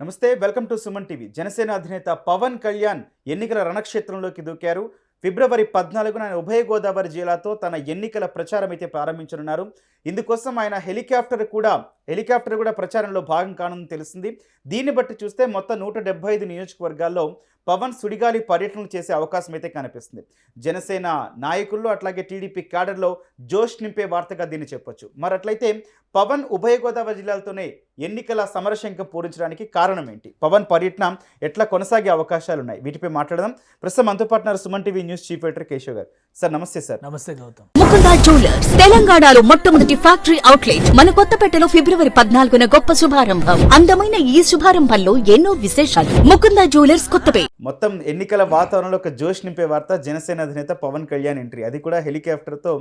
నమస్తే welcome to Suman TV. Janasena అధినేత పవన్ కళ్యాణ్ ఎన్నికల రణక్షేత్రంలోకి దూకారు. ఫిబ్రవరి పద్నాలుగున ఆయన ఉభయ గోదావరి జిల్లాతో తన ఎన్నికల ప్రచారం అయితే ప్రారంభించనున్నారు. ఇందుకోసం ఆయన హెలికాప్టర్ కూడా హెలికాప్టర్ కూడా ప్రచారంలో భాగం కానుందని తెలిసింది దీన్ని బట్టి చూస్తే మొత్తం నూట డెబ్బై ఐదు నియోజకవర్గాల్లో పవన్ సుడిగాలి పర్యటనలు చేసే అవకాశం అయితే కనిపిస్తుంది. జనసేన నాయకుల్లో అట్లాగే టీడీపీ క్యాడర్లో జోష్ నింపే వార్తగా దీన్ని చెప్పొచ్చు. మరి అట్లయితే పవన్ ఉభయ గోదావరి జిల్లాలతోనే ఎన్నికల సమరశంఖం పూరించడానికి కారణం ఏంటి పవన్ పర్యటన ఎట్లా కొనసాగే అవకాశాలు ఉన్నాయి వీటిపై మాట్లాడదాం. ప్రస్తుతం మనతో పాటు ఉన్నారు Suman TV news chief editor Keshav గారు. సార్ నమస్తే సార్. నమస్తే గౌతమ్. ముకుందా జ్యువెలర్స్ తెలంగాణలో మొట్టమొదటి ఫ్యాక్టరీ అవుట్లెట్ మన కొత్తపేటలో ఫిబ్రవరి పద్నాలుగున గొప్ప శుభారంభం. అందమైన ఈ శుభారంభంలో ఎన్నో విశేషాలు. ముకుందా జ్యువెలర్స్ కొత్తపేట. మొత్తం ఎన్నికల వాతావరణంలో ఒక జోష్ నింపే వార్త జనసేన అధినేత పవన్ కళ్యాణ్ ఎంట్రీ అది కూడా హెలికాప్టర్తో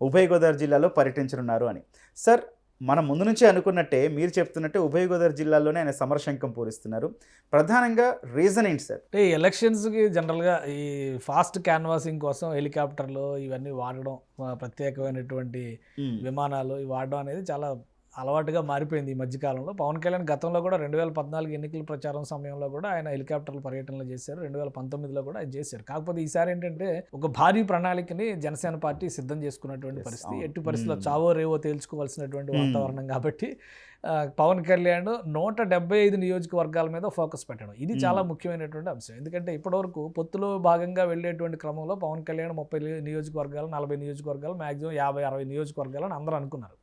ఉభయ గోదావరి జిల్లాలో పర్యటించనున్నారు అని. సార్ మనం ముందు నుంచే అనుకున్నట్టే మీరు చెప్తున్నట్టే ఉభయ గోదావరి జిల్లాలోనే ఆయన సమరశంఖం పూరిస్తున్నారు. ప్రధానంగా రీజన్ ఏంటి సార్? అంటే ఈ ఎలక్షన్స్కి జనరల్గా ఈ ఫాస్ట్ క్యాన్వాసింగ్ కోసం హెలికాప్టర్లు ఇవన్నీ వాడడం ప్రత్యేకమైనటువంటి విమానాలు ఇవి వాడడం అనేది చాలా అలవాటుగా మారిపోయింది ఈ మధ్యకాలంలో పవన్ కళ్యాణ్ గతంలో కూడా రెండు వేల పద్నాలుగు ఎన్నికల ప్రచారం సమయంలో కూడా ఆయన హెలికాప్టర్ల పర్యటనలు చేశారు రెండు వేల పంతొమ్మిదిలో కూడా ఆయన చేశారు కాకపోతే ఈసారి ఏంటంటే ఒక భారీ ప్రణాళికని జనసేన పార్టీ సిద్ధం చేసుకున్నటువంటి పరిస్థితి. ఎట్టి పరిస్థితుల్లో Hmm. చావో రేవో తేల్చుకోవాల్సినటువంటి. వాతావరణం కాబట్టి పవన్ కళ్యాణ్ నూట డెబ్బై ఐదు నియోజకవర్గాల మీద ఫోకస్ పెట్టడం. ఇది. చాలా ముఖ్యమైనటువంటి అంశం. ఎందుకంటే ఇప్పటివరకు పొత్తులో భాగంగా వెళ్ళేటువంటి క్రమంలో పవన్ కళ్యాణ్ ముప్పై నియోజకవర్గాలు నలభై నియోజకవర్గాలు మాక్సిమం యాభై అరవై నియోజకవర్గాలు అని అందరూ అనుకున్నారు.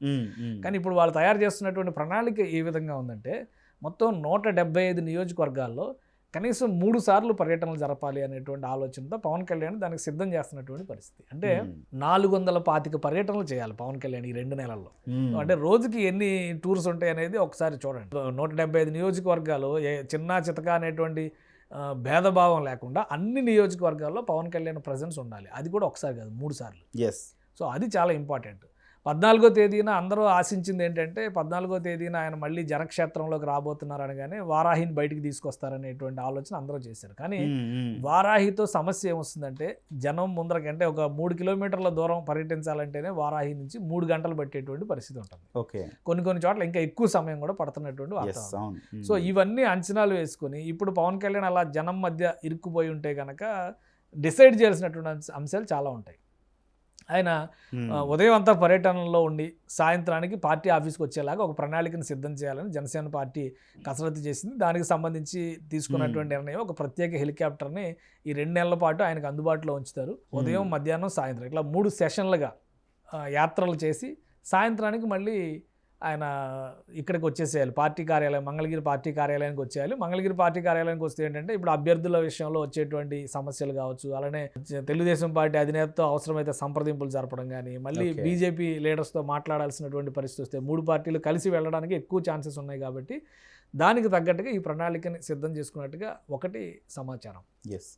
కానీ ఇప్పుడు వాళ్ళు తయారు చేస్తున్నటువంటి ప్రణాళిక ఏ విధంగా ఉందంటే మొత్తం నూట డెబ్బై ఐదు నియోజకవర్గాల్లో కనీసం మూడు సార్లు పర్యటనలు జరపాలి అనేటువంటి ఆలోచనతో పవన్ కళ్యాణ్ దానికి సిద్ధం చేస్తున్నటువంటి పరిస్థితి. అంటే నాలుగు వందల పాతిక పర్యటనలు చేయాలి పవన్ కళ్యాణ్ ఈ రెండు నెలల్లో. అంటే రోజుకి ఎన్ని టూర్స్ ఉంటాయి అనేది ఒకసారి చూడండి. నూట డెబ్బై ఐదు నియోజకవర్గాలు ఏ- చిన్న చితక అనేటువంటి భేదభావం లేకుండా అన్ని నియోజకవర్గాల్లో పవన్ కళ్యాణ్ ప్రజెన్స్ ఉండాలి. అది కూడా ఒకసారి కాదు మూడు సార్లు. ఎస్ సో అది చాలా ఇంపార్టెంట్ పద్నాలుగో తేదీన అందరూ ఆశించింది ఏంటంటే పద్నాలుగో తేదీన ఆయన మళ్ళీ జనక్షేత్రంలోకి రాబోతున్నారు అనగానే వారాహిని బయటికి తీసుకొస్తారనేటువంటి ఆలోచన అందరూ చేశారు. కానీ వారాహితో సమస్య ఏమొస్తుందంటే జనం ముందరకంటే ఒక మూడు కిలోమీటర్ల దూరం పర్యటించాలంటేనే వారాహి నుంచి మూడు గంటలు పట్టేటువంటి పరిస్థితి ఉంటుంది. ఓకే. కొన్ని కొన్ని చోట్ల ఇంకా ఎక్కువ సమయం కూడా పడుతున్నటువంటి వాతావరణం. సో ఇవన్నీ అంచనాలు వేసుకొని ఇప్పుడు పవన్ కళ్యాణ్ అలా జనం మధ్య ఇరుక్కుపోయి ఉంటే కనుక డిసైడ్ చేయాల్సినటువంటి అంశ- అంశాలు చాలా ఉంటాయి. ఆయన ఉదయం అంతా పర్యటనలో ఉండి సాయంత్రానికి పార్టీ ఆఫీస్కి వచ్చేలాగా ఒక ప్రణాళికను సిద్ధం చేయాలని జనసేన పార్టీ కసరత్తు చేసింది. దానికి సంబంధించి తీసుకున్నటువంటి నిర్ణయం ఒక ప్రత్యేక హెలికాప్టర్ని ఈ రెండు నెలల పాటు ఆయనకు అందుబాటులో ఉంచుతారు. ఉదయం. మధ్యాహ్నం సాయంత్రం ఇట్లా మూడు సెషన్లుగా యాత్రలు చేసి సాయంత్రానికి మళ్ళీ ఆయన ఇక్కడికి వచ్చేసేయాలి పార్టీ కార్యాలయం మంగళగిరి పార్టీ కార్యాలయానికి వచ్చేయాలి మంగళగిరి పార్టీ కార్యాలయానికి వస్తే ఏంటంటే ఇప్పుడు అభ్యర్థుల విషయంలో వచ్చేటువంటి సమస్యలు కావచ్చు అలానే తెలుగుదేశం పార్టీ అధినేతతో అవసరమైతే సంప్రదింపులు జరపడం కానీ మళ్ళీ. బీజేపీ లీడర్స్తో మాట్లాడాల్సినటువంటి పరిస్థితి వస్తే మూడు పార్టీలు కలిసి వెళ్ళడానికి ఎక్కువ ఛాన్సెస్ ఉన్నాయి కాబట్టి దానికి తగ్గట్టుగా ఈ ప్రణాళికని సిద్ధం చేసుకున్నట్టుగా ఒకటి సమాచారం. ఎస్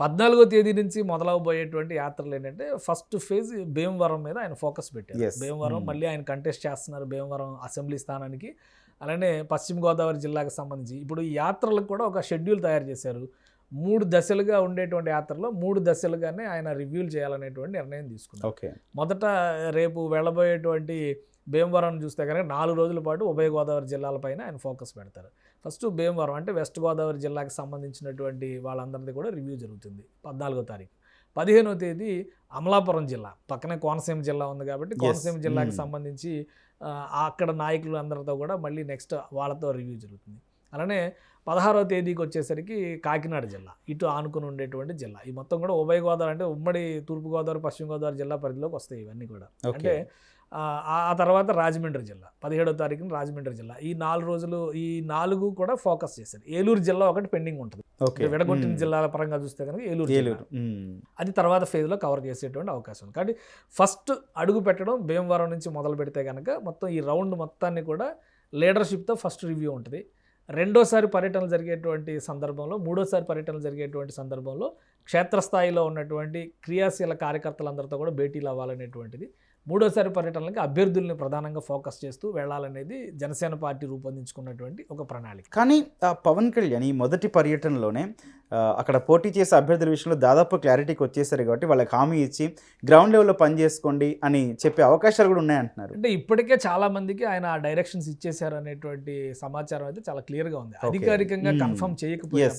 పద్నాలుగో తేదీ నుంచి మొదలవబోయేటువంటి యాత్రలు ఏంటంటే ఫస్ట్ ఫేజ్ భీమవరం మీద ఆయన ఫోకస్ పెట్టారు. భీమవరం Hmm. మళ్ళీ ఆయన కంటెస్ట్ చేస్తున్నారు భీమవరం అసెంబ్లీ స్థానానికి. అలానే పశ్చిమ గోదావరి జిల్లాకు సంబంధించి ఇప్పుడు ఈ యాత్రలకు కూడా ఒక షెడ్యూల్ తయారు చేశారు. మూడు దశలుగా ఉండేటువంటి యాత్రలో మూడు దశలుగానే ఆయన రివ్యూలు చేయాలనేటువంటి నిర్ణయం తీసుకున్నారు. ఓకే మొదట రేపు వెళ్ళబోయేటువంటి భీమవరం చూస్తే కనుక నాలుగు రోజుల పాటు ఉభయ గోదావరి జిల్లాలపైన ఆయన ఫోకస్ పెడతారు. ఫస్ట్ భీమవరం అంటే వెస్ట్ గోదావరి జిల్లాకి సంబంధించినటువంటి వాళ్ళందరిది కూడా రివ్యూ జరుగుతుంది పద్నాలుగో తారీఖు. పదిహేనో తేదీ అమలాపురం జిల్లా పక్కనే కోనసీమ జిల్లా ఉంది కాబట్టి కోనసీమ జిల్లాకి Hmm. సంబంధించి అక్కడ నాయకులు అందరితో కూడా మళ్ళీ నెక్స్ట్ వాళ్ళతో రివ్యూ జరుగుతుంది. అలానే పదహారవ తేదీకి వచ్చేసరికి కాకినాడ జిల్లా ఇటు ఆనుకుని ఉండేటువంటి జిల్లా. ఈ మొత్తం కూడా ఉభయ గోదావరి అంటే ఉమ్మడి తూర్పుగోదావరి పశ్చిమ గోదావరి జిల్లా పరిధిలోకి వస్తాయి ఇవన్నీ కూడా. అంటే ఆ, తర్వాత రాజమండ్రి జిల్లా పదిహేడో తారీఖున రాజమండ్రి జిల్లా. ఈ నాలుగు రోజులు ఈ నాలుగు కూడా ఫోకస్ చేశారు. ఏలూరు జిల్లా ఒకటి పెండింగ్ ఉంటుంది. విడగొట్టిన జిల్లాల పరంగా చూస్తే కనుక ఏలూరు జిల్లా. ఏలూరు. అది తర్వాత ఫేజ్లో కవర్ చేసేటువంటి అవకాశం ఉంది. కాబట్టి ఫస్ట్ అడుగు పెట్టడం భీమవరం నుంచి మొదలు పెడితే కనుక మొత్తం ఈ రౌండ్ మొత్తాన్ని కూడా లీడర్షిప్తో ఫస్ట్ రివ్యూ ఉంటుంది. రెండోసారి పర్యటనలు జరిగేటువంటి సందర్భంలో మూడోసారి పర్యటనలు జరిగేటువంటి సందర్భంలో క్షేత్రస్థాయిలో ఉన్నటువంటి క్రియాశీల కార్యకర్తలందరితో కూడా భేటీలు అవ్వాలనేటువంటిది మూడోసారి పర్యటనలకి అభ్యర్థుల్ని ప్రధానంగా ఫోకస్ చేస్తూ వెళ్ళాలనేది జనసేన పార్టీ రూపొందించుకున్నటువంటి ఒక ప్రణాళిక కానీ పవన్ కళ్యాణ్ ఈ మొదటి పర్యటనలోనే అక్కడ పోటీ చేసే అభ్యర్థుల విషయంలో దాదాపు క్లారిటీకి వచ్చేసారు కాబట్టి వాళ్ళకి హామీ ఇచ్చి గ్రౌండ్ లెవెల్లో పని చేసుకోండి అని చెప్పే అవకాశాలు కూడా ఉన్నాయంటున్నారు అంటే ఇప్పటికే చాలా మందికి ఆయన ఆ డైరెక్షన్స్ ఇచ్చేశారు అనేటువంటి సమాచారం అయితే చాలా క్లియర్గా ఉంది. అధికారికంగా. కన్ఫర్మ్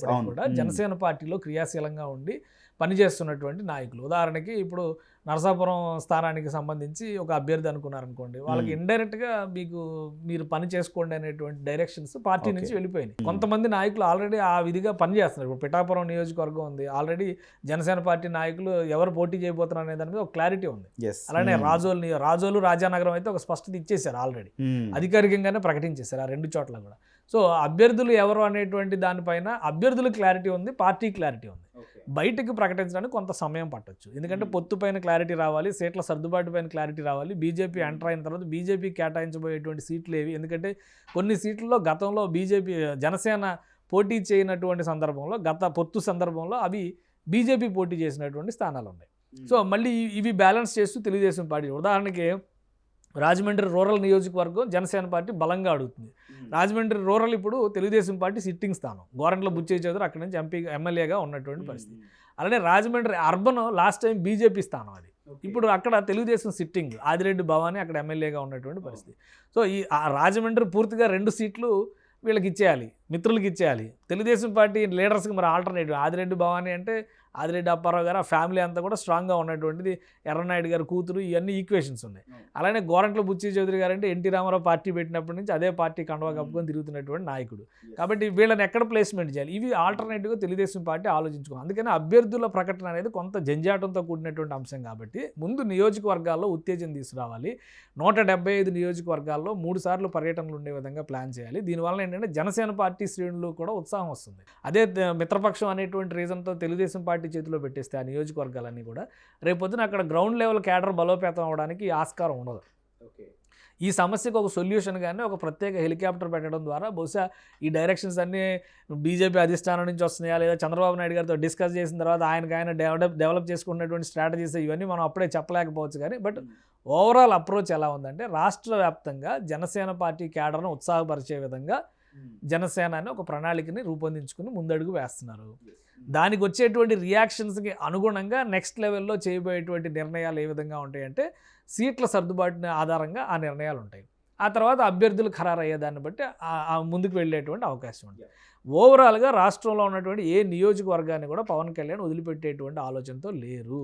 అవును. కూడా. జనసేన పార్టీలో క్రియాశీలంగా ఉండి పనిచేస్తున్నటువంటి నాయకులు. ఉదాహరణకి ఇప్పుడు నరసాపురం స్థానానికి సంబంధించి ఒక అభ్యర్థి అనుకున్నారనుకోండి వాళ్ళకి Hmm. ఇండైరెక్ట్గా మీకు మీరు పని చేసుకోండి అనేటువంటి డైరెక్షన్స్ పార్టీ. నుంచి వెళ్ళిపోయినాయి. కొంతమంది నాయకులు ఆల్రెడీ ఆ విధిగా పనిచేస్తున్నారు. ఇప్పుడు పిఠాపురం నియోజకవర్గం ఉంది ఆల్రెడీ జనసేన పార్టీ నాయకులు ఎవరు పోటీ చేయబోతున్నారు అనే దాని మీద ఒక క్లారిటీ ఉంది. అలానే రాజోలు రాజోలు రాజానగరం అయితే ఒక స్పష్టత ఇచ్చేశారు ఆల్రెడీ. అధికారికంగానే ప్రకటించేశారు ఆ రెండు చోట్ల కూడా. సో అభ్యర్థులు ఎవరు అనేటువంటి దానిపైన అభ్యర్థులు క్లారిటీ ఉంది పార్టీ క్లారిటీ ఉంది. బయటకు ప్రకటించడానికి కొంత సమయం పట్టొచ్చు. ఎందుకంటే. పొత్తు పైన క్లారిటీ రావాలి సీట్ల సర్దుబాటు పైన క్లారిటీ రావాలి బీజేపీ ఎంటర్ అయిన తర్వాత బీజేపీ కేటాయించబోయేటువంటి సీట్లు ఏవి? ఎందుకంటే కొన్ని సీట్లలో గతంలో బీజేపీ జనసేన పోటీ చేయనటువంటి సందర్భంలో గత పొత్తు సందర్భంలో అవి బీజేపీ పోటీ చేసినటువంటి స్థానాలు ఉన్నాయి సో మళ్ళీ ఇవి బ్యాలెన్స్ చేస్తూ తెలుగుదేశం పార్టీ ఉదాహరణకి రాజమండ్రి రూరల్ నియోజకవర్గం జనసేన పార్టీ బలంగా అడుగుతుంది రాజమండ్రి రూరల్ ఇప్పుడు తెలుగుదేశం పార్టీ సిట్టింగ్ స్థానం. గోరంట్ల బుచ్చయ్య చౌదరి అక్కడి నుంచి ఎంపీ ఎమ్మెల్యేగా ఉన్నటువంటి పరిస్థితి. అలానే Rajahmundry urban last time BJP స్థానం అది. ఇప్పుడు అక్కడ తెలుగుదేశం సిట్టింగ్ ఆదిరెడ్డి భవానీ అక్కడ ఎమ్మెల్యేగా ఉన్నటువంటి పరిస్థితి. సో ఈ రాజమండ్రి పూర్తిగా రెండు సీట్లు వీళ్ళకి ఇచ్చేయాలి మిత్రులకి ఇచ్చేయాలి. తెలుగుదేశం పార్టీ లీడర్స్కి మరి ఆల్టర్నేటివ్ ఆదిరెడ్డి భవానీ అంటే ఆదిరెడ్డి అప్పారావు గారు ఆ ఫ్యామిలీ అంతా కూడా స్ట్రాంగ్గా ఉన్నటువంటిది ఎర్రనాయుడు గారు కూతురు ఇవన్నీ ఈక్వేషన్స్ ఉన్నాయి. అలానే గోరంట్ల బుచ్చి చౌదరి గారు అంటే ఎన్టీ రామారావు పార్టీ పెట్టినప్పటి నుంచి అదే పార్టీ కండవా కప్పుకొని తిరుగుతున్నటువంటి నాయకుడు. కాబట్టి వీళ్ళని ఎక్కడ ప్లేస్మెంట్ చేయాలి? ఇవి ఆల్టర్నేటివ్గా తెలుగుదేశం పార్టీ ఆలోచించుకున్నాం అందుకని అభ్యర్థుల ప్రకటన అనేది కొంత జంజాటంతో కూడినటువంటి అంశం కాబట్టి ముందు నియోజకవర్గాల్లో ఉత్తేజం తీసుకురావాలి. నూట డెబ్బై ఐదు నియోజకవర్గాల్లో మూడు సార్లు పర్యటనలు ఉండే విధంగా ప్లాన్ చేయాలి. దీనివల్ల ఏంటంటే జనసేన పార్టీ శ్రేణులు కూడా ఉత్సాహం వస్తుంది. అదే మిత్రపక్షం అనేటువంటి రీజన్తో తెలుగుదేశం పార్టీ చేతిలో పెట్టేస్తే ఆ నియోజకవర్గాలన్నీ కూడా రేపొద్దున అక్కడ గ్రౌండ్ లెవెల్ క్యాడర్ బలోపేతం అవడానికి ఆస్కారం ఉండదు. ఈ సమస్యకు ఒక సొల్యూషన్ కానీ ఒక ప్రత్యేక హెలికాప్టర్ పెట్టడం ద్వారా బహుశా ఈ డైరెక్షన్స్ అన్నీ బీజేపీ అధిష్టానం నుంచి వస్తున్నాయా లేదా చంద్రబాబు నాయుడు గారితో డిస్కస్ చేసిన తర్వాత ఆయనకు ఆయన డెవలప్ డెవలప్ చేసుకున్నటువంటి స్ట్రాటజీస్ ఇవన్నీ మనం అప్పుడే చెప్పలేకపోవచ్చు కానీ బట్ ఓవరాల్ అప్రోచ్ ఎలా ఉందంటే రాష్ట్ర వ్యాప్తంగా జనసేన పార్టీ క్యాడర్ను ఉత్సాహపరిచే విధంగా జనసేన అని ఒక ప్రణాళికని రూపొందించుకుని ముందడుగు వేస్తున్నారు. దానికి వచ్చేటువంటి రియాక్షన్స్కి అనుగుణంగా నెక్స్ట్ లెవెల్లో చేయబోయేటువంటి నిర్ణయాలు ఏ విధంగా ఉంటాయంటే సీట్ల సర్దుబాటుని ఆధారంగా ఆ నిర్ణయాలు ఉంటాయి ఆ తర్వాత అభ్యర్థులు ఖరారు అయ్యేదాన్ని బట్టి ముందుకు వెళ్ళేటువంటి అవకాశం ఉంది. ఓవరాల్గా రాష్ట్రంలో ఉన్నటువంటి ఏ నియోజకవర్గాన్ని కూడా పవన్ కళ్యాణ్ వదిలిపెట్టేటువంటి ఆలోచనతో లేరు.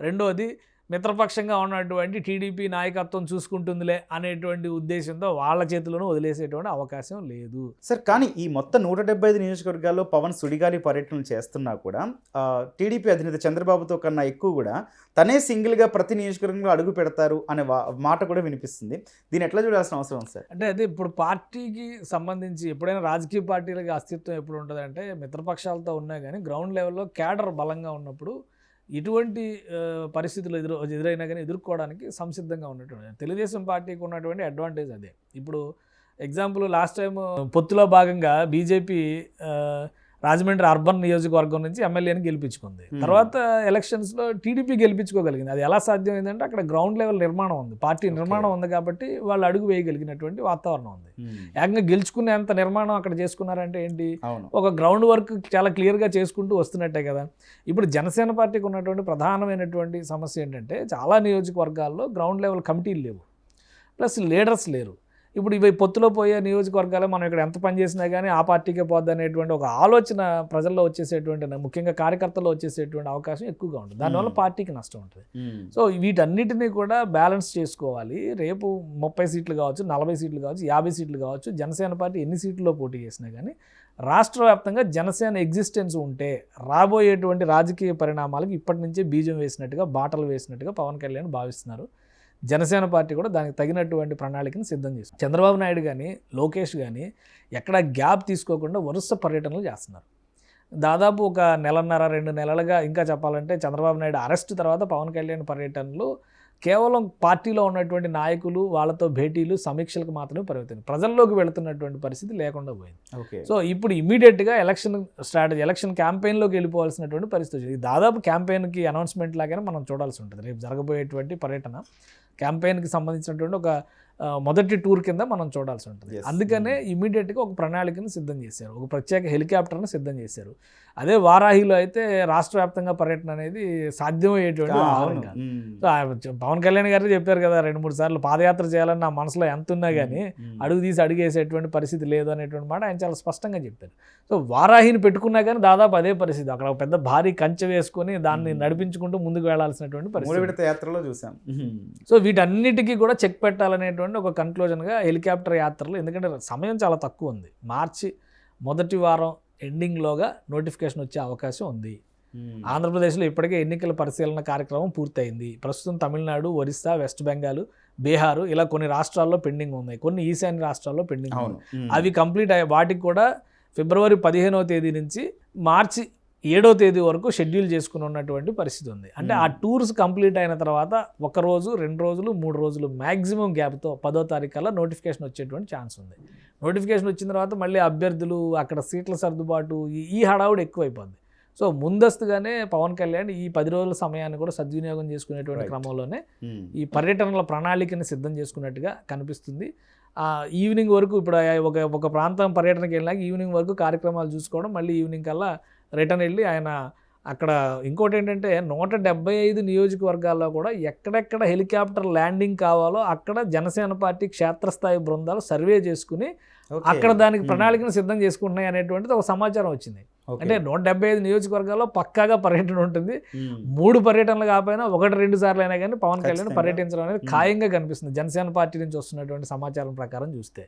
రెండోది మిత్రపక్షంగా ఉన్నటువంటి టీడీపీ నాయకత్వం చూసుకుంటుందిలే అనేటువంటి ఉద్దేశంతో వాళ్ళ చేతిలోనూ వదిలేసేటువంటి అవకాశం లేదు. సార్ కానీ ఈ మొత్తం నూట డెబ్బై ఐదు నియోజకవర్గాల్లో పవన్ సుడిగాలి పర్యటనలు చేస్తున్నా కూడా టీడీపీ అధినేత చంద్రబాబుతో కన్నా ఎక్కువ కూడా తనే సింగిల్గా ప్రతి నియోజకవర్గంలో అడుగు పెడతారు అనే వా- మాట కూడా వినిపిస్తుంది. దీన్ని ఎట్లా చూడాల్సిన అవసరం ఉంది సార్? అంటే అదే ఇప్పుడు పార్టీకి సంబంధించి ఎప్పుడైనా రాజకీయ పార్టీలకి అస్తిత్వం ఎప్పుడు ఉంటుందంటే మిత్రపక్షాలతో ఉన్నా కానీ గ్రౌండ్ లెవెల్లో క్యాడర్ బలంగా ఉన్నప్పుడు ఇటువంటి పరిస్థితులు ఎదురు ఎదురైనా కానీ ఎదుర్కోవడానికి సంసిద్ధంగా ఉన్నటువంటి తెలుగుదేశం పార్టీకి ఉన్నటువంటి అడ్వాంటేజ్ అదే. ఇప్పుడు ఎగ్జాంపుల్ లాస్ట్ టైం పొత్తులో భాగంగా బీజేపీ రాజమండ్రి అర్బన్ నియోజకవర్గం నుంచి ఎమ్మెల్యేని గెలిపించుకుంది. Hmm. తర్వాత ఎలక్షన్స్లో టీడీపీ గెలిపించుకోగలిగింది. అది ఎలా సాధ్యమైందంటే అక్కడ గ్రౌండ్ లెవెల్ నిర్మాణం ఉంది. పార్టీ. నిర్మాణం ఉంది కాబట్టి వాళ్ళు అడుగు వేయగలిగినటువంటి వాతావరణం ఉంది. ఏకంగా గెలుచుకునేంత నిర్మాణం అక్కడ చేసుకున్నారంటే ఏంటి? ఒక గ్రౌండ్ వర్క్ చాలా క్లియర్గా చేసుకుంటూ వస్తున్నట్టే కదా. ఇప్పుడు జనసేన పార్టీకి ఉన్నటువంటి ప్రధానమైనటువంటి సమస్య ఏంటంటే చాలా నియోజకవర్గాల్లో గ్రౌండ్ లెవెల్ కమిటీలు లేవు. ప్లస్ లీడర్స్ లేరు. ఇప్పుడు ఇవి పొత్తులో పోయే నియోజకవర్గాలు మనం ఇక్కడ ఎంత పని చేసినా కానీ ఆ పార్టీకే పోద్ది అనేటువంటి ఒక ఆలోచన ప్రజల్లో వచ్చేసేటువంటి ముఖ్యంగా కార్యకర్తల్లో వచ్చేసేటువంటి అవకాశం ఎక్కువగా ఉంటుంది. దానివల్ల. పార్టీకి నష్టం ఉంటుంది. సో వీటన్నిటినీ కూడా బ్యాలెన్స్ చేసుకోవాలి. రేపు ముప్పై సీట్లు కావచ్చు నలభై సీట్లు కావచ్చు యాభై సీట్లు కావచ్చు జనసేన పార్టీ ఎన్ని సీట్లలో పోటీ చేసినా కానీ రాష్ట్ర వ్యాప్తంగా జనసేన ఎగ్జిస్టెన్స్ ఉంటే రాబోయేటువంటి రాజకీయ పరిణామాలకు ఇప్పటి నుంచే బీజం వేసినట్టుగా బాటలు వేసినట్టుగా పవన్ కళ్యాణ్ భావిస్తున్నారు. జనసేన పార్టీ కూడా దానికి తగినటువంటి ప్రణాళికను సిద్ధం చేస్తుంది చంద్రబాబు నాయుడు కానీ లోకేష్ కానీ ఎక్కడ గ్యాప్ తీసుకోకుండా వరుస పర్యటనలు చేస్తున్నారు. దాదాపు ఒక నెలన్నర రెండు నెలలుగా ఇంకా చెప్పాలంటే చంద్రబాబు నాయుడు అరెస్ట్ తర్వాత పవన్ కళ్యాణ్ పర్యటనలు కేవలం పార్టీలో ఉన్నటువంటి నాయకులు వాళ్ళతో భేటీలు సమీక్షలకు మాత్రమే పరిమితం ప్రజల్లోకి వెళుతున్నటువంటి పరిస్థితి లేకుండా పోయింది. ఓకే. సో ఇప్పుడు ఇమీడియట్గా ఎలక్షన్ స్ట్రాటజీ ఎలక్షన్ క్యాంపెయిన్లోకి వెళ్ళిపోవాల్సినటువంటి పరిస్థితి వచ్చింది. దాదాపు క్యాంపెయిన్కి అనౌన్స్మెంట్ లాగానే మనం చూడాల్సి ఉంటుంది. రేపు జరగబోయేటువంటి పర్యటన. క్యాంపెయిన్కి సంబంధించినటువంటి ఒక మొదటి టూర్ కింద మనం చూడాల్సి ఉంటుంది. అందుకనే ఇమీడియట్గా ఒక ప్రణాళికను సిద్ధం చేశారు. ఒక ప్రత్యేక హెలికాప్టర్ను సిద్ధం చేశారు. అదే వారాహిలో అయితే రాష్ట్ర వ్యాప్తంగా పర్యటన అనేది సాధ్యమయ్యేటువంటి కాదు. ఆ పవన్ కళ్యాణ్ గారు చెప్పారు కదా రెండు మూడు సార్లు పాదయాత్ర చేయాలని నా మనసులో ఎంత ఉన్నా కానీ ఉమ్. అడుగు తీసి అడుగేసేటువంటి పరిస్థితి లేదు అనేటువంటి మాట ఆయన చాలా స్పష్టంగా చెప్పారు. సో వారాహిని పెట్టుకున్నా కానీ దాదాపు అదే పరిస్థితి. అక్కడ ఒక పెద్ద భారీ కంచె వేసుకొని దాన్ని Hmm. నడిపించుకుంటూ ముందుకు వెళ్ళాల్సినటువంటి పరిస్థితి. యాత్రలో చూసాం. సో వీటన్నిటికీ కూడా చెక్ పెట్టాలనేటువంటి ఒక కన్క్లూజన్గా హెలికాప్టర్ యాత్రలు ఎందుకంటే సమయం చాలా తక్కువ ఉంది. మార్చి మొదటి వారం ఎండింగ్లోగా నోటిఫికేషన్ వచ్చే అవకాశం ఉంది. ఆంధ్రప్రదేశ్లో ఇప్పటికే ఎన్నికల పరిశీలన కార్యక్రమం పూర్తయింది. ప్రస్తుతం తమిళనాడు ఒరిస్సా వెస్ట్ బెంగాల్ బీహారు ఇలా కొన్ని రాష్ట్రాల్లో పెండింగ్ ఉన్నాయి. కొన్ని ఈశాన్య రాష్ట్రాల్లో పెండింగ్ ఉన్నాయి. అవి కంప్లీట్ అయ్యే వాటికి కూడా ఫిబ్రవరి పదిహేనవ తేదీ నుంచి మార్చి ఏడో తేదీ వరకు షెడ్యూల్ చేసుకుని ఉన్నటువంటి పరిస్థితి ఉంది అంటే ఆ Hmm. టూర్స్ కంప్లీట్ అయిన తర్వాత ఒక రోజు రెండు రోజులు మూడు రోజులు మ్యాక్సిమం గ్యాప్తో పదో తారీఖు కల్లా నోటిఫికేషన్ వచ్చేటువంటి ఛాన్స్ ఉంది నోటిఫికేషన్ వచ్చిన తర్వాత మళ్ళీ అభ్యర్థులు అక్కడ సీట్ల సర్దుబాటు ఈ- హడావుడి ఎక్కువైపోద్ది సో ముందస్తుగానే పవన్ కళ్యాణ్ ఈ పది రోజుల సమయాన్ని కూడా సద్వినియోగం చేసుకునేటువంటి. క్రమంలోనే ఉమ్. ఈ పర్యటనల ప్రణాళికని సిద్ధం చేసుకున్నట్టుగా కనిపిస్తుంది ఈవినింగ్ వరకు ఇప్పుడు ఒక ఒక ప్రాంతం పర్యటనకి వెళ్ళాక ఈవినింగ్ వరకు కార్యక్రమాలు చూసుకోవడం మళ్ళీ ఈవినింగ్ కల్లా రిటర్న్ వెళ్ళి ఆయన అక్కడ ఇంకోటి ఏంటంటే నూట డెబ్బై ఐదు నియోజకవర్గాల్లో కూడా ఎక్కడెక్కడ హెలికాప్టర్ ల్యాండింగ్ కావాలో అక్కడ జనసేన పార్టీ క్షేత్రస్థాయి బృందాలు సర్వే చేసుకుని. అక్కడ దానికి. ప్రణాళికను సిద్ధం చేసుకుంటున్నాయి అనేటువంటిది ఒక సమాచారం వచ్చింది. అంటే నూట డెబ్బై ఐదు నియోజకవర్గాల్లో పక్కాగా పర్యటన ఉంటుంది. మూడు పర్యటనలు కాకపోయినా ఒకటి రెండు సార్లు అయినా కానీ పవన్ కళ్యాణ్. పర్యటించడం అనేది. ఖాయంగా కనిపిస్తుంది జనసేన పార్టీ నుంచి వస్తున్నటువంటి సమాచారం ప్రకారం చూస్తే.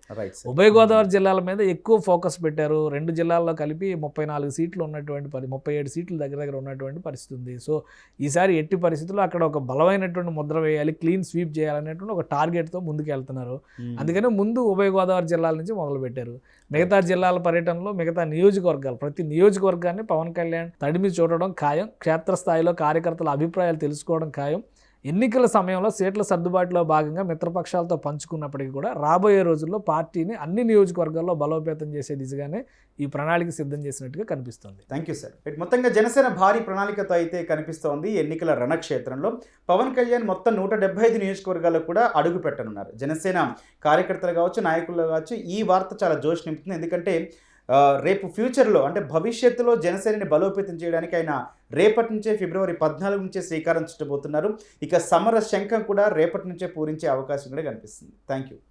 ఉభయ గోదావరి జిల్లాల మీద ఎక్కువ ఫోకస్ పెట్టారు రెండు జిల్లాల్లో కలిపి ముప్పై నాలుగు సీట్లు ఉన్నటువంటి పరి ముప్పై ఏడు సీట్లు దగ్గర దగ్గర ఉన్నటువంటి పరిస్థితి ఉంది సో ఈసారి ఎట్టి పరిస్థితుల్లో అక్కడ ఒక బలమైనటువంటి ముద్ర వేయాలి క్లీన్ స్వీప్ చేయాలనేటువంటి ఒక టార్గెట్తో ముందుకు వెళ్తున్నారు. అందుకని ముందు ఉభయ గోదావరి జిల్లాల నుంచి మొదలుపెట్టారు మిగతా జిల్లాల పర్యటనలో మిగతా నియోజకవర్గాలు ప్రతి నియోజకవర్గాన్ని పవన్ కళ్యాణ్ తడిమి చూడడం ఖాయం. క్షేత్రస్థాయిలో కార్యకర్తల అభిప్రాయాలు తెలుసుకోవడం ఖాయం. ఎన్నికల సమయంలో సీట్ల సర్దుబాటులో భాగంగా మిత్రపక్షాలతో పంచుకున్నప్పటికీ కూడా రాబోయే రోజుల్లో పార్టీని అన్ని నియోజకవర్గాల్లో బలోపేతం చేసే దిశగానే ఈ ప్రణాళిక సిద్ధం చేసినట్టుగా కనిపిస్తుంది. థ్యాంక్ యూ సార్ మొత్తంగా జనసేన భారీ ప్రణాళికతో అయితే కనిపిస్తోంది ఎన్నికల రణక్షేత్రంలో. పవన్ కళ్యాణ్ మొత్తం నూట డెబ్బై ఐదు నియోజకవర్గాల్లో కూడా అడుగు పెట్టనున్నారు. జనసేన కార్యకర్తలు కావచ్చు నాయకులు కావచ్చు ఈ వార్త చాలా జోష్ నింపుతుంది. ఎందుకంటే రేపు ఫ్యూచర్లో అంటే భవిష్యత్తులో జనసేనని బలోపేతం చేయడానికి ఆయన రేపటి నుంచే ఫిబ్రవరి పద్నాలుగు నుంచే శ్రీకారం చుట్టబోతున్నారు. ఇక సమర శంఖం కూడా రేపటి నుంచే పూరించే అవకాశం కూడా కనిపిస్తుంది. Thank you